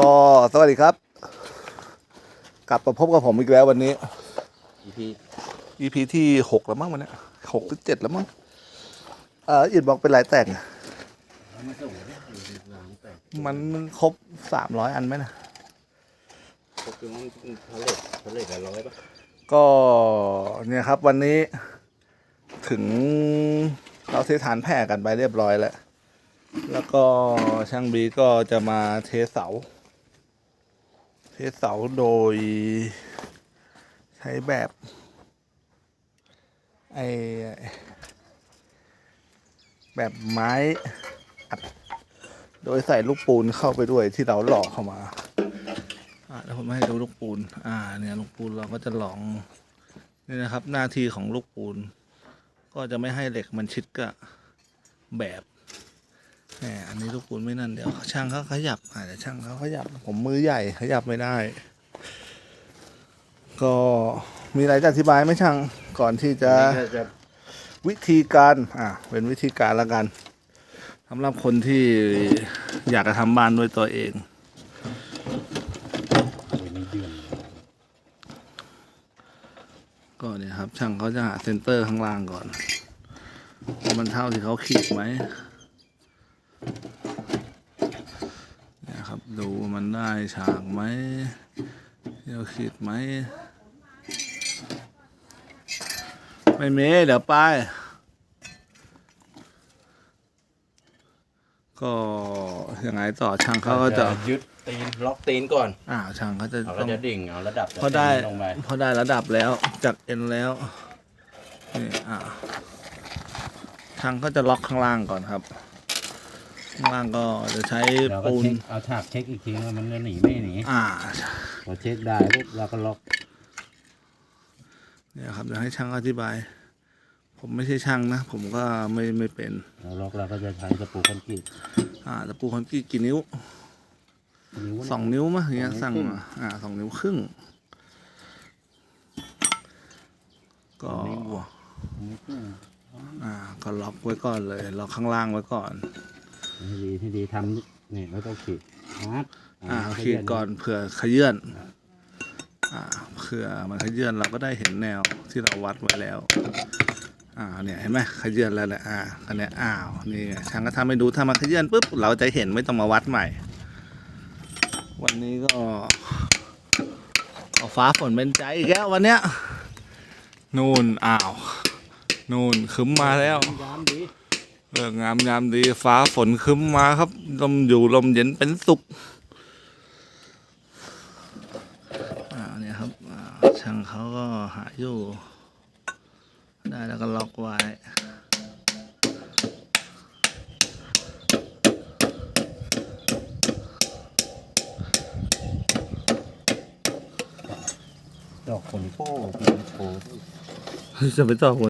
ก็สวัสดีครับ กลับมาพบกับผมอีกแล้ววันนี้ EP EP ที่หกแล้วมั้งวันเนี้ยหกหรือเจ็ดแล้วมั้งเอ่ออิดบอกเป็นลายแต่งอะมันส่งได้ล้างแต่มันครบสามร้อยอันไหมนะปกติมันผลิตผลิตละร้อยปะก็เนี่ยครับวันนี้ถึงเราเทฐานแผ่กันไปเรียบร้อยแล้ว แล้วก็ช่างบีก็จะมาเทเสาเทเสาโดย ใช้แบบ ไอแบบไม้อัดโดยใส่ลูกปูนเข้าไปด้วยที่เราหล่อเข้ามาอะเดี๋ยวผมให้ดูลูกปูน อ่า เนี่ยลูกปูนเราก็จะหลองนี่นะครับ หน้าที่ของลูกปูน ก็จะไม่ให้เหล็กมันชิดกับแบบ แหมอันนี้ลูกปูนไม่นั่นเดี๋ยวช่างเขาขยับอาจจะช่างเขาขยับ ผมมือใหญ่ขยับไม่ได้ ก็มีอะไรจะอธิบายไหมช่างก่อนที่จะจะวิธีการอ่าเป็นวิธีการละกันสำหรับคนที่อยากจะทำบ้านด้วยตัวเองก็เนี่ยครับช่างเขาจะหาเซนเตอร์ข้างล่างก่อน มันเท่าที่เขาขีดไหมเนี่ยครับ ดูว่ามันได้ฉากไหมที่เราขีดไหม ไม่มีเดี๋ยวไป ก็ยังไงต่อช่างเขาก็จะยึดตีนล็อกตีนก่อนอ่าช่างเขาจะเราต้ก็องจะดิ่งเอาระดับจากพอได้ตีนลงไปพอได้ระดับแล้วจากเอ็นแล้วนี่อ่าช่างก็จะล็อกข้างล่างก่อนครับข้าง ล่างก็จะใช้เราก็ปูน เช็คเอาฉากเช็คอีกทีว่ามันจะหนีไม่หนีอ่าพอเช็คได้ปุ๊บเราก็ล็อกเนี่ยครับเดี๋ยวให้ช่างอธิบาย ผมไม่ใช่ช่างนะ ผมก็ไม่ไม่เป็น เราล็อกเราก็จะใช้ตะปูคอนกรีตอ่าตะปูคอนกรีตกี่นิ้วนิ้วสองนิ้วมั้ยอย่างเงี้ยสสั่องงนิ้วมาอ่าสองนิ้วครึ่ง ก็นิ้วบวกนิ้วครึ่งอ่าก็ล็อกไว้ก่อนเลยล็อกข้างล่างไว้ก่อน ที่ดีที่ดีทำนี่แล้วก็ขีดครับอ่าแล้วขีดก่อนเผื่อขยื่นอ่าเผื่อมันขยื่นเราก็ได้เห็นแนวที่เราวัดไว้แล้วอ่าเนี่ยเห็นไหมขยื่นแล้วแหละอ่าอันเนี้ยอ้าวนี่ไงช่างก็ทำให้ดูถ้ามาขยื่นปุ๊บเราจะเห็นไม่ต้องมาวัดใหม่ วันนี้ก็เอาฟ้าฝนเป็นใจอีกแล้ววันเนี้ยนู่นอ้าวนู่นคึ้มมาแล้วยามดี เลิกงามยามดีฟ้าฝนครึ้มมาครับ ลมอยู่ลมเย็นเป็นสุขอ่าเนี่ยครับอ่าช่างเขาก็หาอยู่ ได้แล้วก็ล็อกไว้ดอกผลโป้ปีนโป้จะไปต่อหัว